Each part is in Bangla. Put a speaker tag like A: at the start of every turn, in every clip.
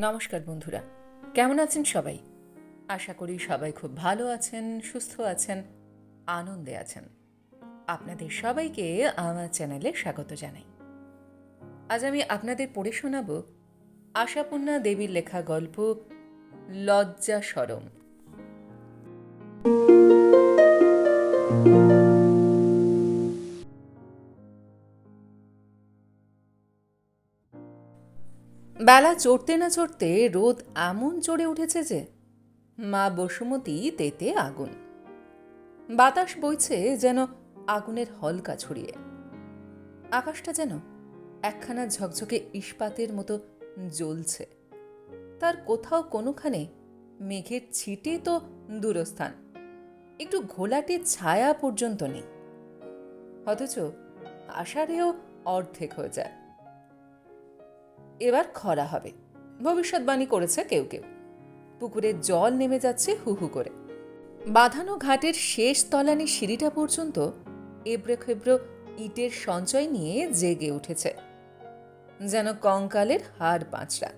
A: নমস্কার বন্ধুরা। কেমন আছেন সবাই? আশা করি সবাই খুব ভালো আছেন, সুস্থ আছেন, আনন্দে আছেন। আপনাদের সবাইকে আমার চ্যানেলে স্বাগত জানাই। আজ আমি আপনাদের পড়ে শোনাব আশাপূর্ণা দেবীর লেখা গল্প, লজ্জা সরম। বেলা চড়তে না চড়তে রোদ এমন চড়ে উঠেছে যে মা বসুমতী তেতে আগুন। বাতাস বইছে যেন আগুনের হলকা ছড়িয়ে। আকাশটা যেন একখানা ঝকঝকে ইস্পাতের মতো জ্বলছে। তার কোথাও কোনোখানে মেঘের ছিটে তো দূরস্থান। একটু ঘোলাটে ছায়া পর্যন্ত নেই। অথচ আষাঢ়েও অর্ধেক হয়ে যায়। এবার খরা হবে। ভবিষ্যৎবাণী করেছে কেউ কেউ। পুকুরে জল নেমে যাচ্ছে হু হু করে। বাঁধানো ঘাটের শেষ তলানি সিঁড়িটা পর্যন্ত এবড়ো খেবড়ো ইটের সঞ্চয় নিয়ে জেগে উঠেছে। যেন কঙ্কালের হাড় পাঁচড়া।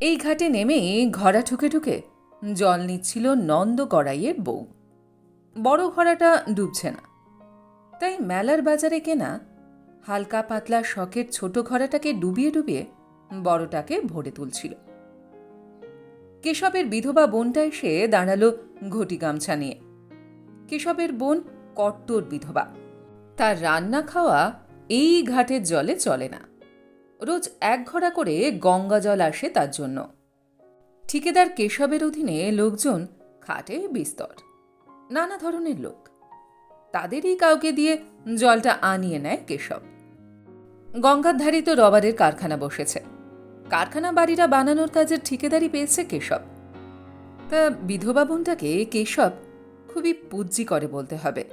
A: এই ঘাটে নেমেই ঘরা ঠুকে ঠুকে জল নিচ্ছিল নন্দ গড়াইয়ের বউ। বড় ঘোড়াটা ডুবছে না। তাই মেলার বাজারে কেনা হালকা পাতলা শখের ছোট ঘোড়াটাকে ডুবিয়ে ডুবিয়ে বড়টাকে ভরে তুলছিল। কেশবের বিধবা বোনটা এসে দাঁড়াল ঘটি গামছা নিয়ে। কেশবের বোন কট্টর বিধবা। তার রান্না খাওয়া এই ঘাটের জলে চলে না। রোজ এক ঘোড়া করে গঙ্গা জল আসে তার জন্য। ঠিকেদার কেশবের অধীনে লোকজন খাটে বিস্তর, নানা ধরনের লোক। তাদেরই কাউকে দিয়ে জলটা আনিয়ে নেয় কেশব। গঙ্গার ধারে তো রবারের কারখানা বসেছে। কারখানা বাড়িটা বানানোর কাজের ঠিকেদারি পেয়েছে কেশব। তা বিধবা বোনটাকে কেশব খুবই পুজ্জি করে বলতে হবে।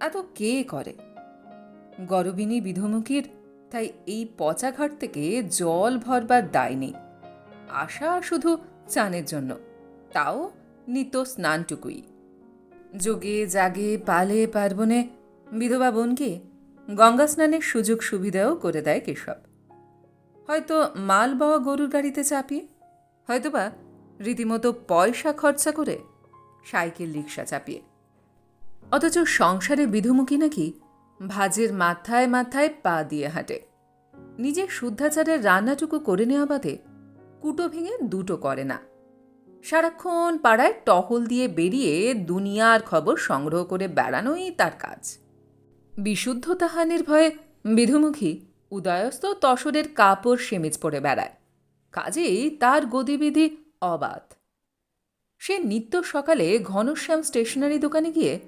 A: এত কে করে? গরবিনী বিধমুখীর তাই এই পচা ঘাট থেকে জল ভরবার দায় নেই। আশা শুধু চানের জন্য, তাও নিত স্নানটুকুই। যোগে জাগে পালে পার্বণে বিধবা বোনকে গঙ্গা স্নানের সুযোগ সুবিধাও করে দেয় কেশব। হয়তো মাল বাওয়া গরুর গাড়িতে চাপিয়ে, হয়তোবা রীতিমতো পয়সা খরচা করে সাইকেল রিক্সা চাপিয়ে। অথচ সংসারে বিধুমুখী নাকি ভাজের মাথায় মাথায় পা দিয়ে হাঁটে। নিজের শুদ্ধাচারের রান্নাটুকু করে নেওয়া বাদে কুটো ভেঙে দুটো করে না। সারাক্ষণ পাড়ায় টহল দিয়ে বেরিয়ে দুনিয়ার খবর সংগ্রহ করে বেড়ানোই তার কাজ। বিশুদ্ধ তাহানের ভয়ে বিধুমুখী উদয়স্ত তসরের কাপড় সেমিজ পরে বেড়ায়। কাজেই তার গতিবিধি অবাধ। সে নিত্য সকালে ঘনশ্যাম স্টেশনারি দোকানে গিয়ে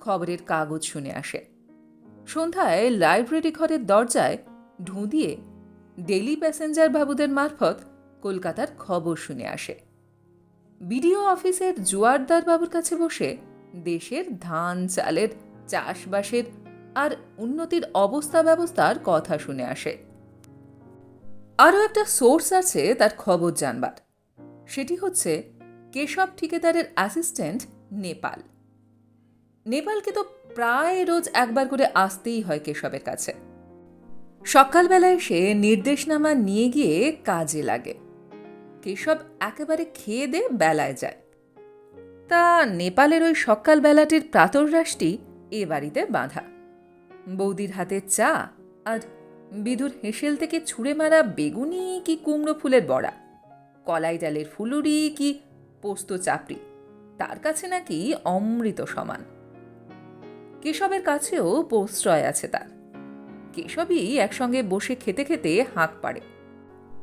A: খবরের কাগজ শুনে আসে। সন্ধ্যায় লাইব্রেরি ঘরের দরজায় ঢুঁ দিয়ে ডেলি প্যাসেঞ্জার বাবুদের মারফত কলকাতার খবর শুনে আসে। বিডিও অফিসের জোয়ারদার বাবুর কাছে বসে দেশের ধান, চালের চাষবাসের আর উন্নতির অবস্থা ব্যবস্থার কথা শুনে আসে। আরও একটা সোর্স আছে তার খবর জানবার। সেটি হচ্ছে কেশব ঠিকাদারের অ্যাসিস্ট্যান্ট নেপাল। নেপালকে তো প্রায় রোজ একবার করে আসতেই হয় কেশবের কাছে। সকালবেলায় সে নির্দেশনামা নিয়ে গিয়ে কাজে লাগে। কেশব একেবারে খেয়ে দে বেলায় যায়। তা নেপালের ওই সকালবেলাটির প্রাতরাশটি এ বাড়িতে বাঁধা। বৌদির হাতে চা আর বিধুর হেসেল থেকে ছুঁড়ে মারা বেগুনি কি কুমড়ো ফুলের বড়া? কলাই ডালের ফুলুরি কি পোস্ত চাপড়ি? তার কাছে নাকি অমৃত সমান। কেশবের কাছেও প্রশ্রয় আছে তার। কেশবই একসঙ্গে বসে খেতে খেতে হাঁক পাড়ে।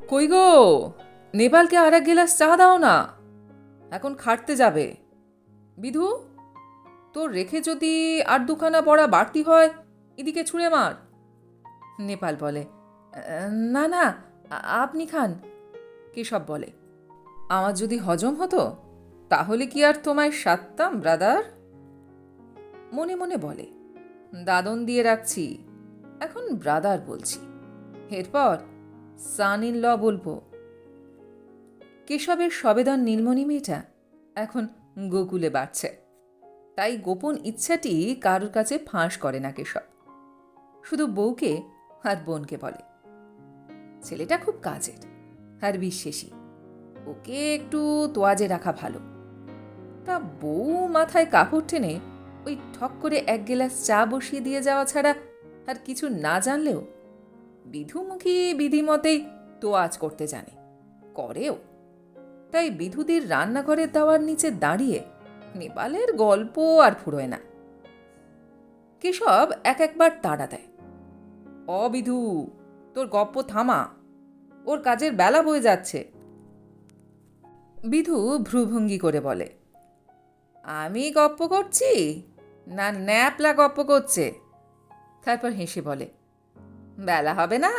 A: কই গো, নেপালকে আর এক গেলাস চা দাও না। এখন খাটতে যাবে। বিধু, তোর রেখে যদি আর দুখানা পড়া বাড়তি হয় এদিকে ছুঁড়ে মার। নেপাল বলে, না না, আপনি খান। কেশব বলে, আমার যদি হজম হতো, তাহলে কি আর তোমায় সারতাম ব্রাদার? মনে মনে বলে, দাদন দিয়ে রাখছি, এখন ব্রাদার বলছি। এরপর সান ইন ল বলব। কেশবের সবেদন নীলমণি মেয়েটা এখন গোকুলে বাড়ছে। তাই গোপন ইচ্ছাটি কারোর কাছে ফাঁস করে না কেশব। শুধু বউকে আর বোনকে বলে। ছেলেটা খুব কাজের আর বিশ্বাসী। ওকে একটু তোয়াজে রাখা ভালো। তা বউ মাথায় কাপড় টেনে ওই ঠক করে এক গেলাস চা বসিয়ে দিয়ে যাওয়া ছাড়া আর কিছু না জানলেও বিধুমুখী বিধিমতেই তোয়াজ করতে জানে, করেও। তাই বিধুদের রান্নাঘরের দাওয়ার নিচে দাঁড়িয়ে নেপালের গল্প আর ফুরোয় না। কেশব এক একবার তাড়া দেয়। অবিধু তোর গপ্প থামা। ওর কাজের বেলা বয়ে যাচ্ছে। বিধু ভ্রুভঙ্গি করে বলে, আমি গপ্প করছি? না, ন্যাপলা গপ্প করছে? তারপর হেসে বলে, বেলা হবে না।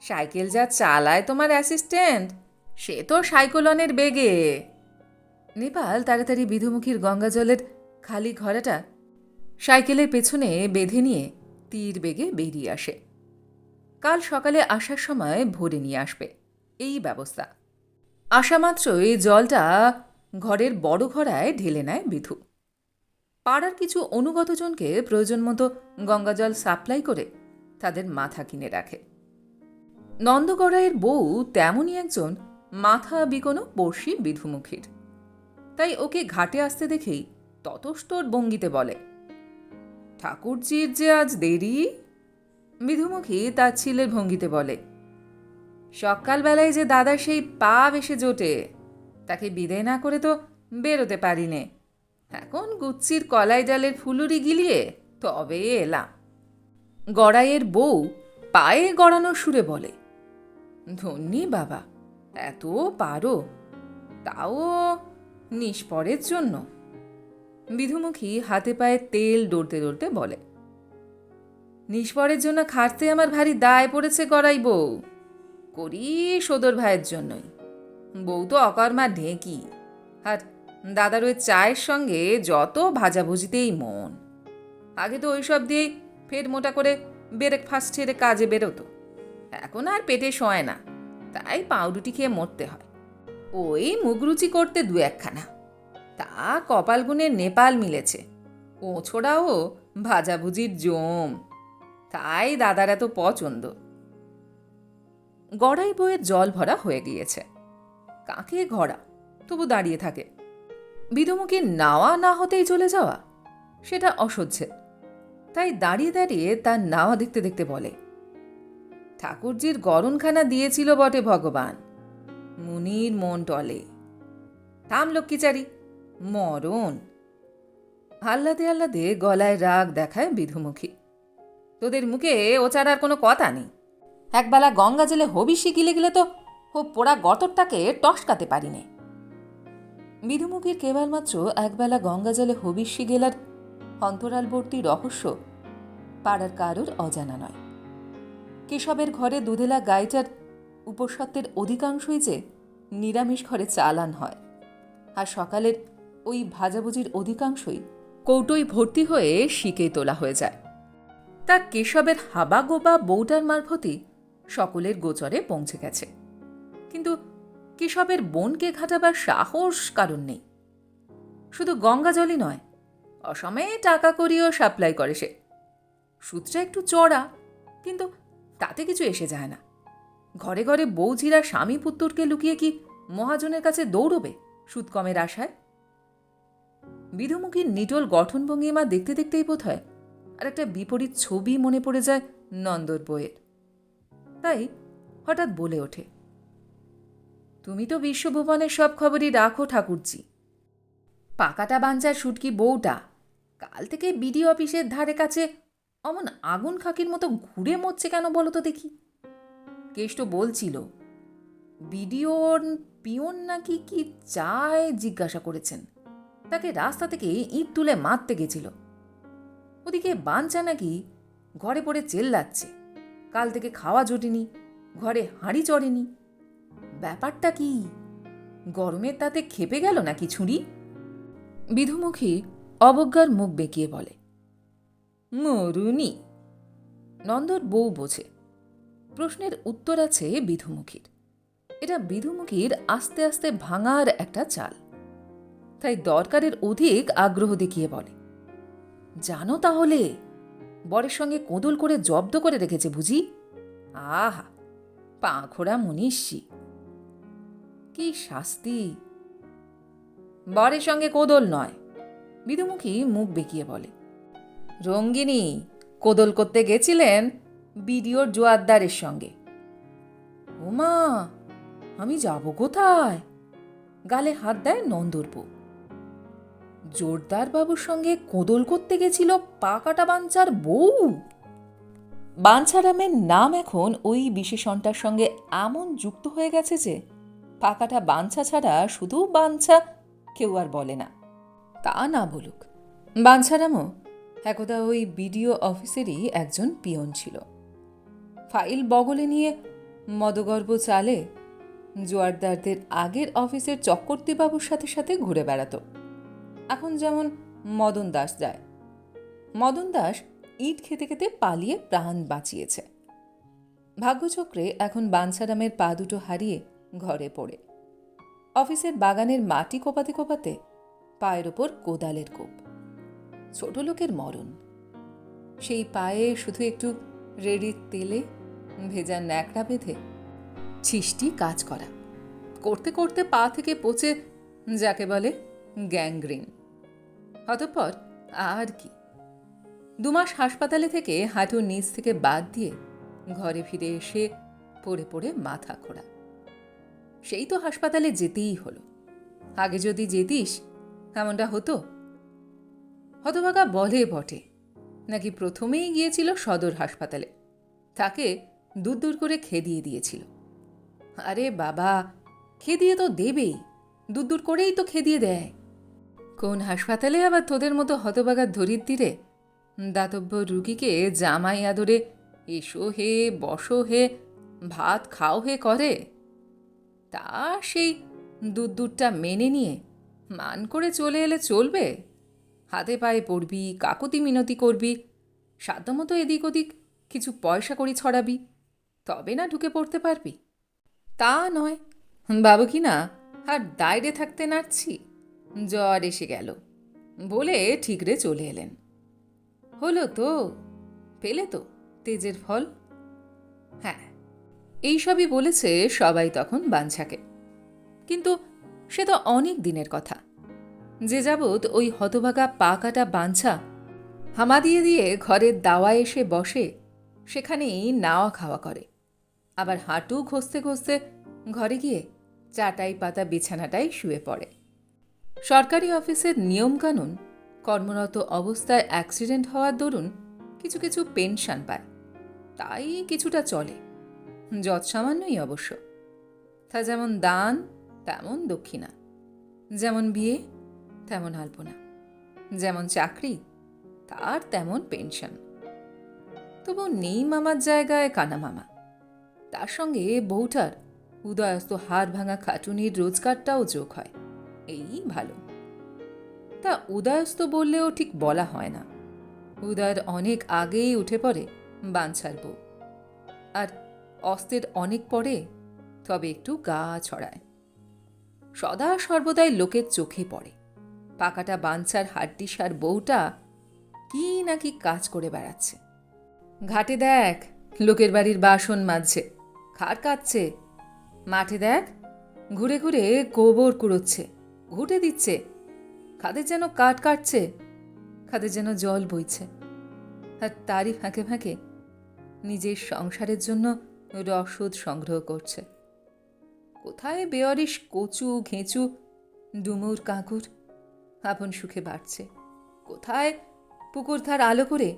A: সাইকেল যা চালায় তোমার অ্যাসিস্ট্যান্ট, সে তো সাইকলনের বেগে। নেপাল তাড়াতাড়ি বিধুমুখীর গঙ্গা জলের খালি ঘরাটা সাইকেলের পেছনে বেঁধে নিয়ে তীর বেগে বেরিয়ে আসে। কাল সকালে আসার সময় ভরে নিয়ে আসবে। এই ব্যবস্থা। আসা মাত্রই জলটা ঘরের বড় ঘড়ায় ঢেলে নেয় বিধু। পাড়ার কিছু অনুগতজনকে প্রয়োজন মতো গঙ্গাজল সাপ্লাই করে তাদের মাথা কিনে রাখে। নন্দগড়াইয়ের বউ তেমনই একজন মাথা বিকোনো বর্ষী বিধুমুখীর। তাই ওকে ঘাটে আসতে দেখেই ততস্তর ভঙ্গিতে বলে ঠাকুরজির যে আজ দেরি? বিধুমুখী তার ছিলের ভঙ্গিতে বলে, সকালবেলায় যে দাদা সেই পা বেশে জোটে, তাকে বিদায় না করে তো বেরোতে পারি নে এখন গুচ্ছির কলাই ডালের ফুলুরি গিলিয়ে তবে এলাম। গড়াইয়ের বউ পায়ে গড়ানোর সুরে বলে, ধন্যি বাবা, এত পারো, তাও নিষ্পরের জন্য। বিধুমুখী হাতে পায়ে তেল ডরতে ডরতে বলে, নিষ্পরের জন্য খাটতে আমার ভারী দায় পড়েছে গড়াই বউ। করি সদর ভাইয়ের জন্যই। বউ তো অকর্মা ঢেঁকি। আর দাদার ওই চায়ের সঙ্গে যত ভাজাভুজিতেই মন। আগে তো ওইসব দিয়েই ফের মোটা করে বেরেক ছেড়ে কাজে বেরোতো। এখন আর পেটে শোয় না। তাই পাউরুটি খেয়ে মরতে হয়। ওই মুগরুচি করতে দু একখানা। তা কপাল গুনে নেপাল মিলেছে। ও ছোড়াও ভাজাভুজির জম। তাই দাদার এত পছন্দ। গড়াই বইয়ের জল ভরা হয়ে গিয়েছে। কাকে ঘড়া তবু দাঁড়িয়ে থাকে। বিধুমুখী নাওয়া না হতেই চলে যাওয়া? সেটা অসহ্যের তাই দাঁড়িয়ে দাঁড়িয়ে তার নাওয়া দেখতে দেখতে বলে, ঠাকুরজির গরমখানা দিয়েছিল বটে ভগবান। মুনির মন টলে। থাম লক্ষ্মীচারি। মরণ। আহ্লাদে আহ্লাদে গলায় রাগ দেখায় বিধুমুখী। তোদের মুখে ও ছাড়ার কোনো কথা নেই। একবেলা গঙ্গা জেলে হবিষি গিলে গেলে তো ও পোড়া গতরটাকে টসকাতে পারিনে। বিধুমুখীর কেবলমাত্র একবেলা গঙ্গা জলে হবিষ্যি গেলার অন্তরালবর্তী রহস্য পাড়ার কারোর অজানা নয়। কেশবের ঘরে দুধেলা গাইটার উপসত্ত্বের অধিকাংশই যে নিরামিষ ঘরে চালান হয়। আর সকালের ওই ভাজাভুজির অধিকাংশই কৌটোই ভর্তি হয়ে শিকে তোলা হয়ে যায়। তা কেশবের হাবা গোবা বউটার মারফতই সকলের গোচরে পৌঁছে গেছে। কিন্তু কেশবের বোনকে ঘাটাবার সাহস কারণ নেই। শুধু গঙ্গা জলই নয়, অসময়ে টাকা করিও সাপ্লাই করে সে। সূত্রে একটু চড়া, কিন্তু তাতে কিছু এসে যায় না। ঘরে ঘরে বৌঝিরা স্বামী পুত্তরকে লুকিয়ে কি মহাজনের কাছে দৌড়বে সুদ কমের আশায়? বিধুমুখীর নিটল গঠনভঙ্গিমা দেখতে দেখতেই বোধ হয় আর একটা বিপরীত ছবি মনে পড়ে যায় নন্দর বইয়ের। তাই হঠাৎ বলে ওঠে, তুমি তো বিশ্বভুবনের সব খবরই রাখো ঠাকুরজি। পাকাটা বাঞ্চার সুটকি বউটা কাল থেকে বিডি অফিসের ধারে কাছে অমন আগুন খাকির মতো ঘুরে মরছে কেন বলো তো দেখি? কেষ্ট বলছিল, বিডিওর পিয়ন নাকি কি চায় জিজ্ঞাসা করেছেন? তাকে রাস্তা থেকে ইট তুলে মারতে গেছিল। ওদিকে বাঞ্চা নাকি ঘরে পড়ে চেল্লাচ্ছে। কাল থেকে খাওয়া জোটেনি, ঘরে হাঁড়ি চড়েনি। ব্যাপারটা কি? গরমের তাতে খেপে গেল নাকি ছুরি? বিধুমুখী অবজ্ঞার মুখ বেঁকিয়ে বলে, মরুনি। নন্দর বউ বোঝে। প্রশ্নের উত্তর আছে বিধুমুখীর। এটা বিধুমুখীর আস্তে আস্তে ভাঙার একটা চাল। তাই দরকারের অধিক আগ্রহ দেখিয়ে বলে। জানো তাহলে, বরের সঙ্গে কোদল করে জব্দ করে রেখেছে বুঝি? আহা, পাঁখোড়া মনীষী। কি শাস্তি। বরের সঙ্গে কোদল নয়, বিদুমুখী মুখ বেঁকিয়ে বলে। রঙ্গিনী, কোদল করতে গেছিলেন বিডিওর জোয়ারদারের সঙ্গে। ওমা, আমি যাব কোথায়? গালে হাত দেয় নন্দরবু জোরদার বাবুর সঙ্গে কোদল করতে গেছিল পাকাটা বাঞ্চার বউ। বাঞ্ছারামের নাম এখন ওই বিশেষণটার সঙ্গে এমন যুক্ত হয়ে গেছে যে, পাকাটা বাঞ্ছা ছাড়া শুধু বাঞ্ছা কেউ আর বলে না। তা না বলুক। বাঞ্ছারামও একদা ওই বিডিও অফিসেরই একজন পিয়ন ছিল। ফাইল বগলে নিয়ে মদগর্ব চালে জোয়ারদারদের আগের অফিসের চক্রবর্তীবাবুর সাথে সাথে ঘুরে বেড়াতো। এখন যেমন মদন দাস যায়। মদন দাস ইট খেতে খেতে পালিয়ে প্রাণ বাঁচিয়েছে। ভাগ্যচক্রে এখন বাঞ্ছারামের পা দুটো হারিয়ে ঘরে পড়ে। অফিসের বাগানের মাটি কোপাতে কোপাতে পায়ের ওপর কোদালের কোপ। ছোট লোকের মরণ। সেই পায়ে শুধু একটু রেডির তেলে ভেজা ন্যাকড়া বেঁধে ছিষ্টি কাজ করা। করতে করতে পা থেকে পচে, যাকে বলে গ্যাংগ্রিন। অতঃপর আর কি। দুমাস হাসপাতালে থেকে হাঁটুর নিচ থেকে বাদ দিয়ে ঘরে ফিরে এসে পড়ে পড়ে মাথা খোড়া। সেই তো হাসপাতালে যেতেই হলো। আগে যদি যেতিস, এমনটা হতো? হতভাগা বলে বটে। নাকি প্রথমেই গিয়েছিল সদর হাসপাতালে। তাকে দূর দূর করে খেদিয়ে দিয়েছিল। আরে বাবা, খেদিয়ে তো দেবেই। দূর দূর করেই তো খেদিয়ে দেয়। কোন হাসপাতালে আবার তোদের মতো হতবাগার ধরিত্রীরে দাতব্য রুগীকে জামাই আদরে এসো হে, বসো হে, ভাত খাও হে করে। তা সেই দুধ দুধটা মেনে নিয়ে মান করে চলে এলে চলবে। হাতে পায়ে পড়বি, কাকুতি মিনতি করবি সাধ্যমতো এদিক ওদিক কিছু পয়সা করি ছড়াবি, তবে না ঢুকে পড়তে পারবি। তা নয়। বাবু কি না আর দায়রে থাকতে নাড়ছি? জ্বর এসে গেল। বলে ঠিকরে চলে এলেন। হলো তো? পেলে তো তেজের ফল? হ্যাঁ এইসবই বলেছে সবাই তখন বাঞ্ছাকে। কিন্তু সে তো অনেক দিনের কথা। যে যাবৎ ওই হতভাগা পা কাটা বাঞ্ছা হামা দিয়ে দিয়ে ঘরের দাওয়া এসে বসে সেখানেই নাওয়া খাওয়া করে। আবার হাঁটু ঘষতে ঘষতে ঘরে গিয়ে চাটাই পাতা বিছানাটাই শুয়ে পড়ে। সরকারি অফিসের নিয়মকানুন, কর্মরত অবস্থায় অ্যাক্সিডেন্ট হওয়ার দরুন কিছু কিছু পেনশন পায়। তাই কিছুটা চলে। যৎ সামান্যই অবশ্য। তা যেমন দান, তেমন দক্ষিণা। যেমন বিয়ে, তেমন আলপনা। যেমন চাকরি, তার তেমন পেনশন। তবু নেই মামার জায়গায় কানা মামা। তার সঙ্গে বউটার উদয়স্ত হাড় ভাঙা খাটুনির রোজগারটাও যোগ হয়। এই ভালো। তা উদয়স্ত বললেও ঠিক বলা হয় না। উদয়ের অনেক আগেই উঠে পড়ে বাঞ্ছার বউ। আর অস্তের অনেক পরে তবে একটু গা ছড়ায়। সদা সর্বদাই লোকের চোখে পড়ে। পাকাটা বাঞ্ছার হাড্ডিসার বউটা কি নাকি কাজ করে বেড়াচ্ছে। ঘাটে দেখ, লোকের বাড়ির বাসন মাজছে খাট কাচ্ছে মাঠে দেখ, ঘুরে ঘুরে গোবর কুড়োচ্ছে। ঘুটে দিচ্ছে। খাদের যেন কাঠ কাটছে। খাদের যেন জল বইছে। আর তারই ফাঁকে ফাঁকে নিজের সংসারের জন্য রসদ সংগ্রহ করছে। কোথায় বেয়ারিশ কচু, ঘেঁচু, ডুমুর কাঁকুর? আপন সুখে বাড়ছে। কোথায় পুকুর ধার আলো করে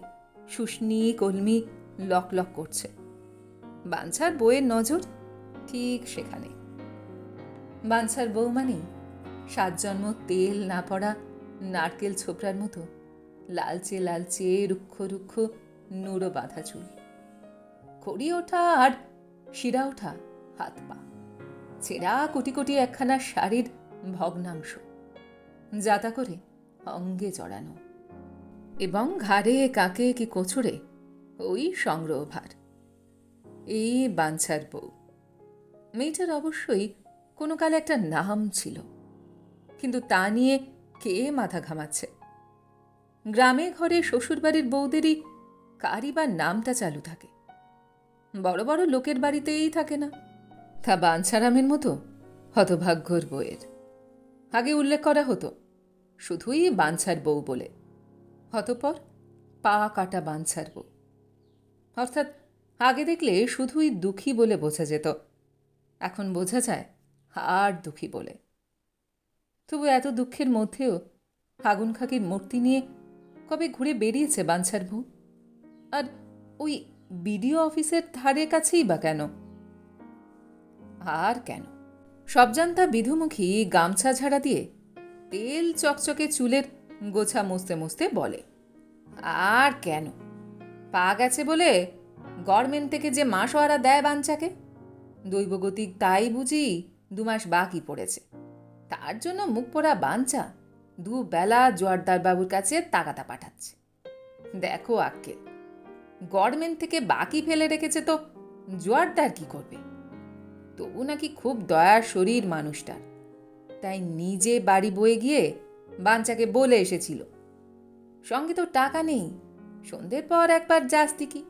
A: শুষ্নি, কলমি লক লক করছে? বাঞ্ছার বইয়ের নজর ঠিক সেখানে। বাঞ্ছার বউ মানেই সাত জন্ম তেল না পড়া নারকেল ছোপড়ার মতো লালচে লালচে রুক্ষ রুক্ষ নুড়ো বাঁধা চুল। খড়ি ওঠা আর শিরা ওঠা হাত পা। ছেঁড়া কোটি কোটি একখানা শাড়ির ভগ্নাংশ। যাতা করে অঙ্গে জড়ানো। এবং ঘাড়ে কাকে কি কোছড়ে ওই সংগ্রহ ভার এই বাঞ্ছার বউ। মেয়েটার অবশ্যই কোনো কালে একটা নাম ছিল। কিন্তু তা নিয়ে কে মাথা ঘামাচ্ছে? গ্রামে ঘরে শ্বশুরবাড়ির বউদেরই কারই বা নামটা চালু থাকে। বড় বড় লোকের বাড়িতেই থাকে না। তা বাঞ্ছারামের মতো হতভাগ্যর বউয়ের। আগে উল্লেখ করা হতো, শুধুই বাঞ্ছার বউ বলে। হতপর পা কাটা বাঞ্ছার বউ। অর্থাৎ আগে দেখলে শুধুই দুঃখী বলে বোঝা যেত। এখন বোঝা যায় আর দুঃখী বলে। তবু এত দুঃখের মধ্যেও ফাগুন খাকির মূর্তি নিয়ে কবে ঘুরে বেরিয়েছে বাঞ্ছার বউ? আর ওই বিডিও অফিসের ধারে কাছেই বা কেন? আর কেন? সবজান্তা বিধুমুখী গামছা ঝাড়া দিয়ে তেল চকচকে চুলের গোছা মুছতে মুছতে বলে, আর কেন? পা গেছে বলে গভর্নমেন্ট থেকে যে মাসোয়ারা দেয় বাঞ্চাকে দৈবগতিক তাই বুঝি দু মাস বাকি পড়েছে। তার জন্য মুখ পোড়া বাঞ্চা দুবেলা জোয়ারদার বাবুর কাছে তাগাদা পাঠাচ্ছে। দেখো আক্কেল গভর্নমেন্ট থেকে বাকি ফেলে রেখেছে তো, জোয়ারদার কি করবে? তবু নাকি খুব দয়ার শরীর মানুষটার। তাই নিজে বাড়ি বয়ে গিয়ে বাঞ্চাকে বলে এসেছিল। সঙ্গে তো টাকা নেই, সন্ধ্যের পর একবার যাস কি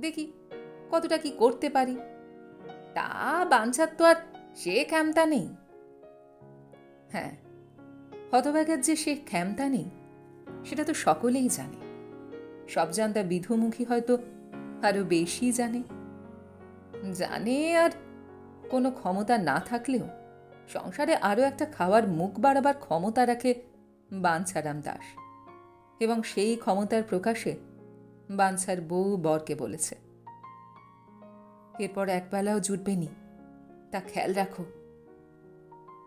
A: দেখি কতটা কি করতে পারি। তা বাঞ্ছার তো আর সে ক্ষমতা নেই। হ্যাঁ হতভাগার যে সে ক্ষমতা নেই, সেটা তো সকলেই জানে। সব জানতা বিধুমুখী হয়তো আরও বেশি জানে। জানে আর কোনো ক্ষমতা না থাকলেও সংসারে আরও একটা খাওয়ার মুখ বাড়াবার ক্ষমতা রাখে বাঞ্ছারাম দাস। এবং সেই ক্ষমতার প্রকাশে বাঞ্ছার বউ বরকে বলেছে। এরপর একবেলাও জুটবে নি, তা খেয়াল রাখো।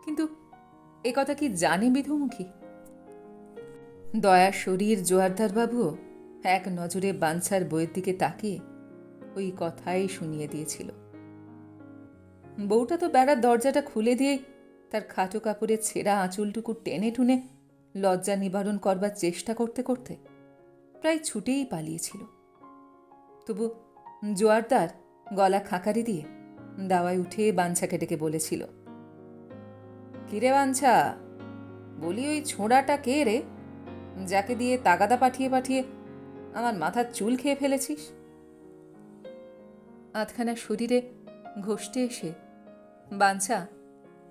A: কিন্তু এ কথা কি জানে বিধুমুখী? দয়া শরীর জোয়ারদার বাবুও এক নজরে বাঞ্ছার বইয়ের দিকে তাকিয়ে ওই কথাই শুনিয়ে দিয়েছিল। বউটা তো বেড়ার দরজাটা খুলে দিয়ে তার খাটো কাপড়ে ছেঁড়া আঁচলটুকু টেনে টুনে লজ্জা নিবারণ করবার চেষ্টা করতে করতে প্রায় ছুটেই পালিয়েছিল। তবু জোয়ারদার গলা খাঁকারি দিয়ে দাওয়ায় উঠে বাঞ্ছাকে ডেকে বলেছিল কিরে বাঞ্ছা? বলি ওই ছোঁড়াটা কে রে? যাকে দিয়ে তাগাদা পাঠিয়ে পাঠিয়ে আমার মাথার চুল খেয়ে ফেলেছিস? আধখানা শরীরে ঘষ্টে এসে বাঞ্ছা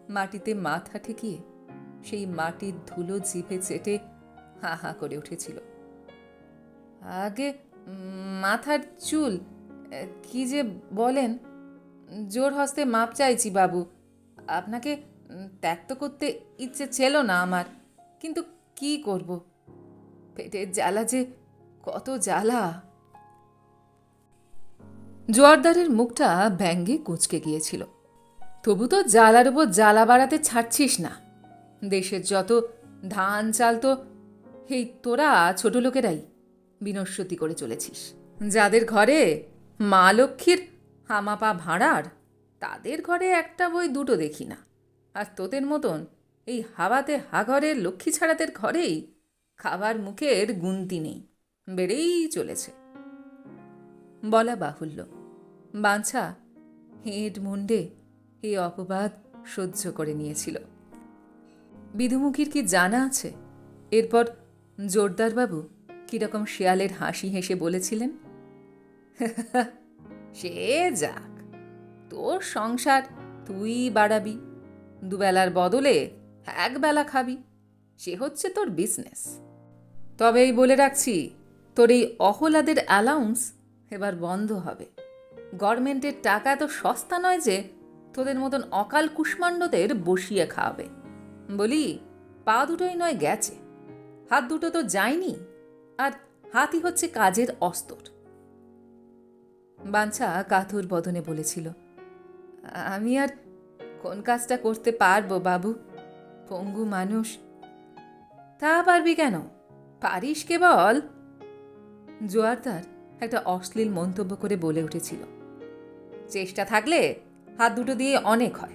A: মাটিতে মাথা ঠেকিয়ে সেই মাটির ধুলো জিভে চেটে হা হা করে উঠেছিল। আগে মাথার চুল, কি যে বলেন? জোর হস্তে মাপ চাইছি বাবু। আপনাকে ত্যাগ তো করতে ইচ্ছে ছিল না আমার। কিন্তু কি করব? পেটের জ্বালা যে কত জ্বালা। জোয়ারদারের মুখটা ব্যঙ্গে কুঁচকে গিয়েছিল। তবু তো জ্বালার উপর জ্বালা বাড়াতে ছাড়ছিস না। দেশের যত ধান চাল তো এই তোরা ছোট লোকেরাই বিনশ্বতি করে চলেছিস। যাদের ঘরে মা লক্ষ্মীর হামাপা ভাঁড়ার, তাদের ঘরে একটা বই দুটো দেখি না। আর তোদের মতন এই হাওয়াতে হাঘরের লক্ষ্মী ছাড়াদের ঘরেই খাবার মুখের গুনতি নেই। বেড়েই চলেছে। বলা বাহুল্য। বাঞ্ছা হেঁট মুন্ডে এই অপবাদ সহ্য করে নিয়েছিল। বিধুমুখীর কি জানা আছে? এরপর জোরদারবাবু কীরকম শেয়ালের হাসি হেসে বলেছিলেন সে যাক। তোর সংসার তুই বাড়াবি। দুবেলার বদলে একবেলা খাবি। সে হচ্ছে তোর বিজনেস তবে এই বলে রাখছি, তোর এই অহলাদের অ্যালাউন্স এবার বন্ধ হবে। গভর্নমেন্টের টাকা এত সস্তা নয় যে তোদের মতন অকাল কুষ্মাণ্ডদের বসিয়ে খাওয়াবে। বলি, পা দুটোই নয় গেছে। হাত দুটো তো যায়নি, আর হাতই হচ্ছে কাজের অস্তর। বাঞ্ছা কাতুর বদনে বলেছিল, আমি আর কোন কাজটা করতে পারব, বাবু? পঙ্গু মানুষ। তা পারবি কেন? পারিস কে বল? জোয়ারদার একটা অশ্লীল মন্তব্য করে বলে উঠেছিল। চেষ্টা থাকলে হাত দুটো দিয়ে অনেক হয়।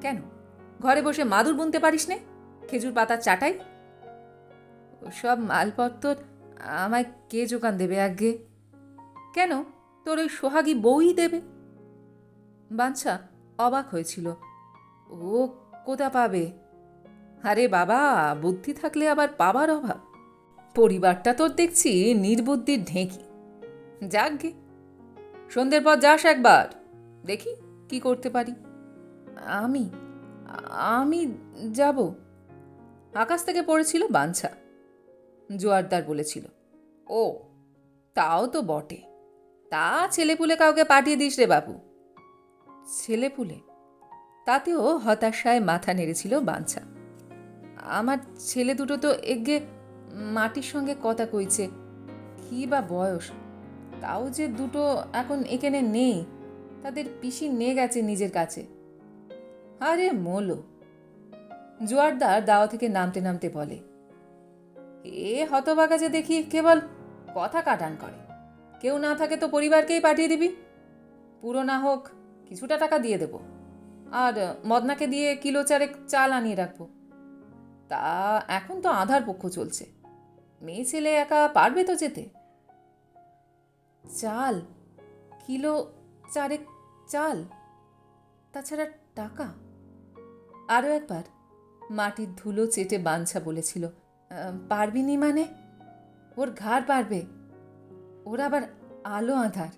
A: কেন? ঘরে বসে মাদুর বুনতে পারিস নে? খেজুর পাতার চাটাই? সব মালপত্র আমায় কে যোগান দেবে আগে? কেন? তোর ওই সোহাগী বউই দেবে। বাঞ্ছা অবাক হয়েছিল। ও কোথা পাবে? আরে বাবা, বুদ্ধি থাকলে আবার পাবার অভাব। পরিবারটা তোর দেখছি নির্বুদ্ধির ঢেঁকি। যাক গে, সন্ধ্যের পর যাস একবার। দেখি কি করতে পারি। আমি আমি যাব। আকাশ থেকে পড়েছিল বাঞ্ছা। জোয়ারদার বলেছিল। ও, তাও তো বটে। তা ছেলেপুলে কাউকে পাঠিয়ে দিস রে বাবু ছেলেপুলে? তাতেও হতাশায় মাথা নেড়েছিল বাঞ্ছা। আমার ছেলে দুটো তো এগে মাটির সঙ্গে কথা কইছে, কি বা বয়স? তাও যে দুটো এখন এখানে নেই, তাদের পিসি নিয়ে গেছে নিজের কাছে। আরে মোলো জোয়ারদার দাওয়া থেকে নামতে নামতে বলে, এ হতবাগা যে দেখি কেবল কথা কাটান করে। কেউ না থাকে তো পরিবারকেই পাঠিয়ে দিবি। পুরো না হোক, কিছুটা টাকা দিয়ে দেব। আর মদনাকে দিয়ে কিলো চারেক চাল আনিয়ে রাখব। তা এখন তো আধার পক্ষ চলছে। মেয়ে ছেলে একা পারবে তো যেতে? চাল? কিলো চারেক চাল? তাছাড়া টাকা? আরও একবার, মাটির ধুলো চেটে বাঞ্ছা বলেছিল। পারবি নি মানে? ওর ঘাড় পারবে। ওর আবার আলো আধার।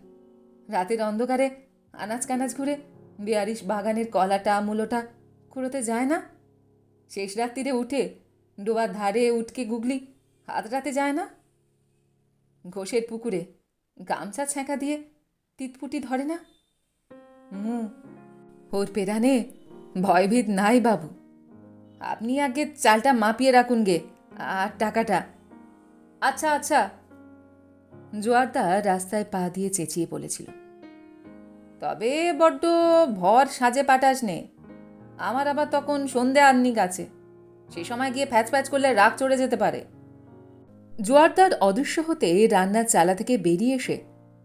A: রাতের অন্ধকারে আনাজ কানাজ ঘুরে বেয়ারিশ বাগানের কলাটা, মূলোটা কুড়োতে যায় না। শেষ রাত্রিরে উঠে ডোবার ধারে উঠকে গুগলি হাত রাতে যায় না। ঘোষের পুকুরে গামছা ছ্যাঁকা দিয়ে তিতপুটি ধরে না। হুম ওর পেরানে ভয়ভীত নাই বাবু। আপনি আগে চালটা মাপিয়ে রাখুন গে, আর টাকাটা। আচ্ছা আচ্ছা। জোয়ারদা রাস্তায় পা দিয়ে চেঁচিয়ে বলেছিল। তবে বড্ড ভর সাজে পাঠাস নে। আমার আবার তখন সন্ধে আননিক আছে। সেই সময় গিয়ে ফ্যাচ ফ্যাচ করলে রাগ চড়ে যেতে পারে। জোয়ারদার অদৃশ্য হতে রান্নার চালা থেকে বেরিয়ে এসে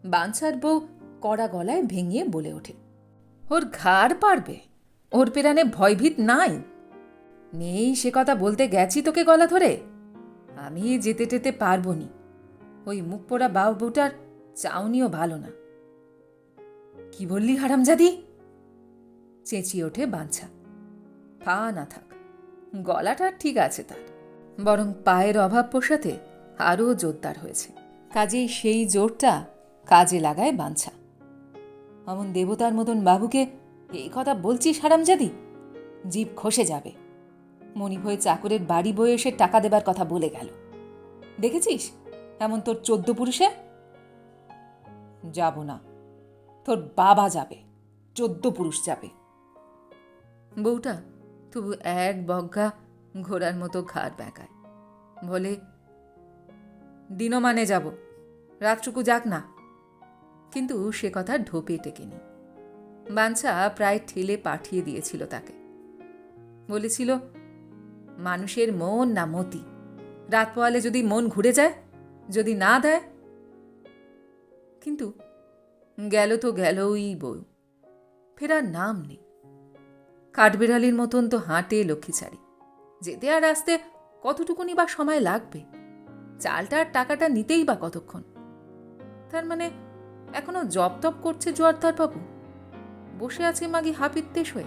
A: বাঞ্ছার বউ কড়া গলায় ভেঙিয়ে বলে ওঠে, ওর ঘাড় পারবে। ওর পেরানে ভয়ভীত নাই। নেই সে কথা বলতে গেছি তোকে গলা ধরে। আমি যেতে টেতে পারব নি। ওই মুখ পোড়া বাউ বউটার চাউনিও ভালো না। কি বললি হারামজাদি? চেঁচিয়ে ওঠে বাঞ্ছা। ফা না থাক, গলাটা ঠিক আছে তার, বরং পায়ের অভাব পোষাতে আরও জোরদার হয়েছে। কাজেই সেই জোরটা কাজে লাগায় বাঞ্ছা। অমন দেবতার মতন বাবুকে এই কথা বলছিস হারামজাদি? জীব খসে যাবে। মণি হয়ে চাকরের বাড়ি বয়ে এসে টাকা দেবার কথা বলে গেল। দেখেছিস? এমন তোর চোদ্দ পুরুষে? যাব না। তোর বাবা যাবে, চোদ্দ পুরুষ যাবে। বউটা তবু এক বজ্ঞা ঘোড়ার মতো ঘাড় ব্যাঁকায়। বলে দিনও মানে যাব, রাতটুকু যাক না। কিন্তু সে কথা ঢোপে টেকেনি। বাঞ্ছা প্রায় ঠেলে পাঠিয়ে দিয়েছিল তাকে। বলেছিল, মানুষের মন না মতি। রাত পোয়ালে যদি মন ঘুরে যায়, যদি না দেয়, কিন্তু গেল তো গেলই বউ। ফেরার নাম নেই। কাঠবেড়ালির মতন তো হাঁটে লক্ষ্মীছাড়ি। যেতে আর আসতে কতটুকুনি বা সময় লাগবে? চালটার টাকাটা নিতেই বা কতক্ষণ? তার মানে এখনও জপ তপ করছে জোয়ারদার বাবু? বসে আছে মাগি হাপিত্তেশ হয়ে।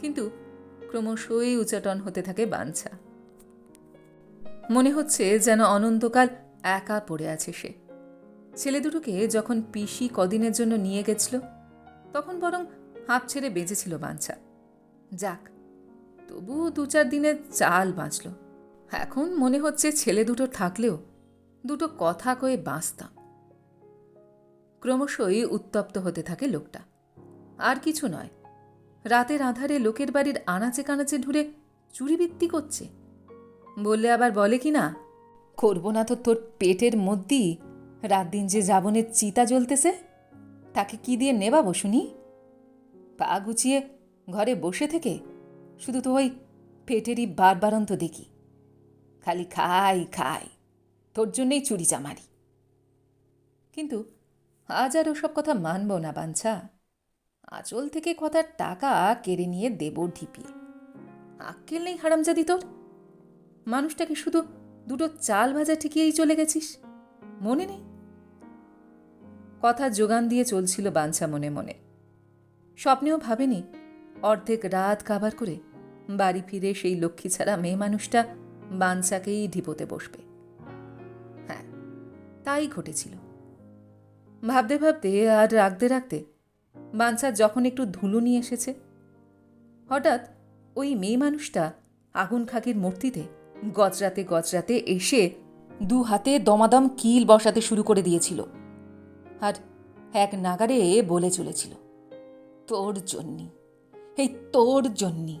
A: কিন্তু ক্রমশই উচাটন হতে থাকে বাঞ্ছা। মনে হচ্ছে যেন অনন্তকাল একা পড়ে আছে সে। ছেলে দুটোকে যখন পিসি কদিনের জন্য নিয়ে গেছিল, তখন বরং হাঁপ ছেড়ে বেঁচেছিল বাঞ্ছা। যাক তবু দু চার দিনের চাল বাঁচল। এখন মনে হচ্ছে ছেলে দুটো থাকলেও দুটো কথা কয়ে বাঁচতাম। ক্রমশই উত্তপ্ত হতে থাকে লোকটা। আর কিছু নয়, রাতের আধারে লোকের বাড়ির আনাচে কানাচে ঢুরে চুরিবৃত্তি করছে। বললে আবার বলে কি না, করব না তো তোর পেটের মধ্যেই রাত দিন যে জাবনের চিতা জ্বলতেছে, তাকে কি দিয়ে নেবাবো শুনি? পা গুছিয়ে ঘরে বসে থেকে শুধু তো ওই পেটেরই বারবারন্ত দেখি। খালি খাই খাই, তোর জন্যেই চুরি চামারি। কিন্তু আজ আর ওসব কথা মানব না বাঞ্ছা। আঁচল থেকে কথার টাকা কেড়ে নিয়ে দেব ঢিপিয়ে আক্কেল নেই হারামজাদি তোর। মানুষটাকে শুধু দুটো চাল ভাজা ঠিকিয়েই চলে গেছিস। মনে নেই? কথা যোগান দিয়ে চলছিল বাঞ্ছা মনে মনে। স্বপ্নেও ভাবেনি, অর্ধেক রাত কাবার করে বাড়ি ফিরে সেই লক্ষ্মী ছাড়া মেয়ে মানুষটা বাঞ্ছাকেই ঢিপোতে বসবে। হ্যাঁ তাই ঘটেছিল। ভাবতে ভাবতে আর রাখতে রাখতে বাঞ্ছা যখন একটু ধুলো নিয়ে এসেছে, হঠাৎ ওই মেয়ে মানুষটা আগুন খাকির মূর্তিতে গজরাতে গজরাতে এসে দু হাতে দমাদম কিল বসাতে শুরু করে দিয়েছিল। আর এক নাগারে বলে চলেছিল, তোর জন্যি, এই তোর জন্যি,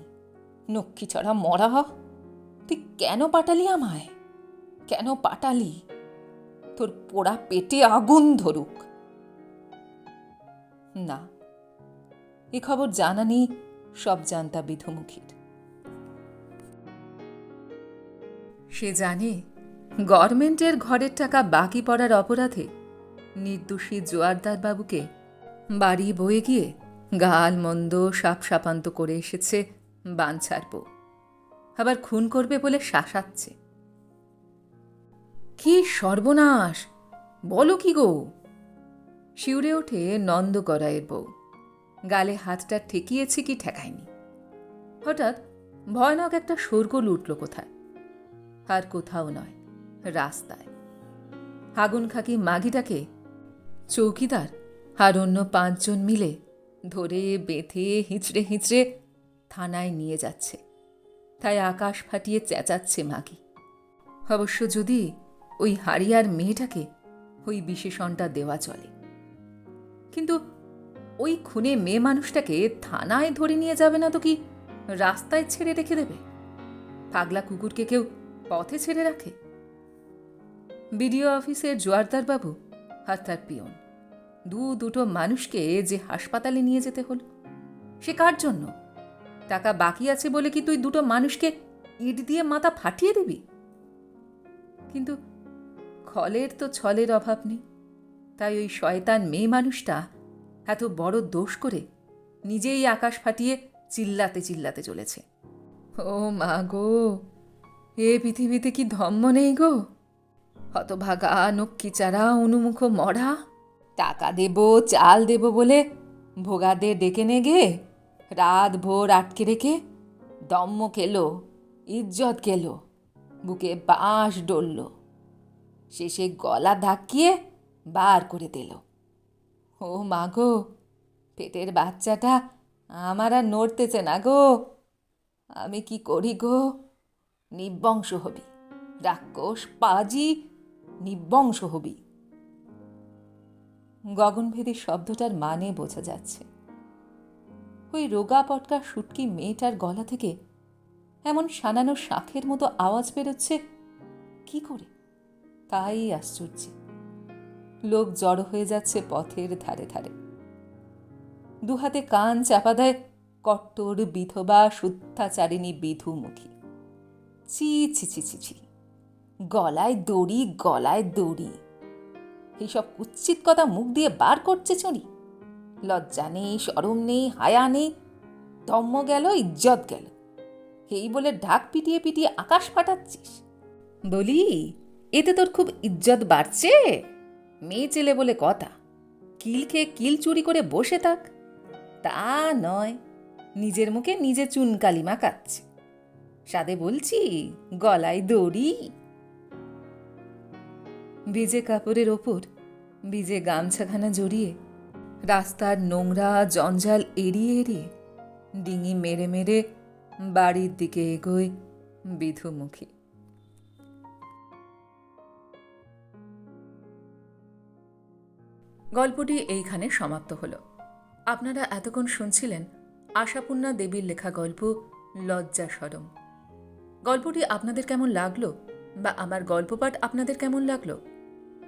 A: নক্ষী ছড়া মরা তুই কেন পাঠালি আমায়? কেন পাঠালি? তোর পোড়া পেটে আগুন ধরুক। না, এ খবর জানা নেই, সব জানতা বিধুমুখীর। সে জানে গভর্নমেন্টের ঘরের টাকা বাকি পড়ার অপরাধে নির্দোষী জোয়ারদার বাবুকে বাড়ি বয়ে গিয়ে গাল মন্দ সাপ সাপান্ত করে এসেছে বাঞ্ছার বউ। আবার খুন করবে বলে শাসাচ্ছে। কি সর্বনাশ! বলো কি গো? শিউরে ওঠে নন্দ নন্দকরায়ের বউ। গালে হাতটা ঠেকিয়েছে কি ঠেকায়নি। হঠাৎ ভয়ানক একটা শোরগোল উঠল কোথায়। আর কোথাও নয়, রাস্তায়। আগুন খাকি মাগিটাকে চৌকিদার আর অন্য পাঁচজন মিলে ধরে বেঁধে হিঁচড়ে হিঁচড়ে থানায় নিয়ে যাচ্ছে। তাই আকাশ ফাটিয়ে চেঁচাচ্ছে মাগি। অবশ্য যদি ওই হারিয়ার মেয়েটাকে ওই বিশেষণটা দেওয়া চলে। কিন্তু ওই খুনে মেয়ে মানুষটাকে থানায় ধরে নিয়ে যাবে না তো কি রাস্তায় ছেড়ে রেখে দেবে? পাগলা কুকুরকে কেউ পথে ছেড়ে রাখে? বিডিও অফিসের জোয়ারদার বাবু আর তার পিয়ন। দু দুটো মানুষকে যে হাসপাতালে নিয়ে যেতে হলো। সে কার জন্য? টাকা বাকি আছে বলে কি তুই দুটো মানুষকে ইট দিয়ে মাথা ফাটিয়ে দিবি? কিন্তু খলের তো ছলের অভাব নেই। তাই ওই শয়তান মেয়ে মানুষটা এত বড় দোষ করে নিজেই আকাশ ফাটিয়ে চিল্লাতে চিল্লাতে চলেছে। ও মা গো, এ পৃথিবীতে কি ধম্ম নেই গো? হতভাগা নক্ষিচারা অনুমুখ মরা? টাকা দেব, চাল দেব বলে ভোগাদের ডেকে নে গে? রাত ভোর আটকে রেখে দম্ম খেলো, ইজ্জত গেল, বুকে বাঁশ ডলল। শেষে গলা ধাক্কিয়ে বার করে দিল। ও মা গো, পেটের বাচ্চাটা আমার আর নড়তেছে না গো। আমি কি করি গো? নিবংশ হবি, রাক্ষস, পাজি নিবংশ হবি। গগনভেদী শব্দটার মানে বোঝা যাচ্ছে। ওই রোগা পটকা শুটকি মেয়েটার গলা থেকে এমন সানানো শাঁখের মতো আওয়াজ বেরোচ্ছে, কি করে? তাই আশ্চর্য। লোক জড়ো হয়ে যাচ্ছে পথের ধারে ধারে। দুহাতে কান চাপা দেয় কট্টর বিধবা শুদ্ধাচারিণী বিধুমুখী। চি ছি ছি ছি ছি। গলায় দড়ি গলায় দড়ি। এইসব কুচ্ছিত কথা মুখ দিয়ে বার করছে চুরি। লজ্জা নেই, সরম নেই, হায়া নেই দম্ম গেল, ইজ্জত গেল। এই বলে ঢাক পিটিয়ে পিটিয়ে আকাশ ফাটাচ্ছিস বলি এতে তোর খুব ইজ্জত বাড়ছে। মেয়ে ছেলে বলে কথা, কিল খেয়ে কিল চুরি করে বসে থাক। তা নয়, নিজের মুখে নিজে চুনকালি মাখাচ্ছে। সাদে বলছি, গলায় দড়ি। ভিজে কাপড়ের ওপর, ভিজে গামছাখানা জড়িয়ে, রাস্তার নোংরা জঞ্জাল এড়িয়ে এড়িয়ে ডিঙি মেরে মেরে বাড়ির দিকে এগোয় বিধুমুখী। গল্পটি এইখানে সমাপ্ত হল। আপনারা এতক্ষণ শুনছিলেন আশাপূর্ণা দেবীর লেখা গল্প লজ্জা সরম। গল্পটি আপনাদের কেমন লাগল বা আমার গল্পপাঠ আপনাদের কেমন লাগল?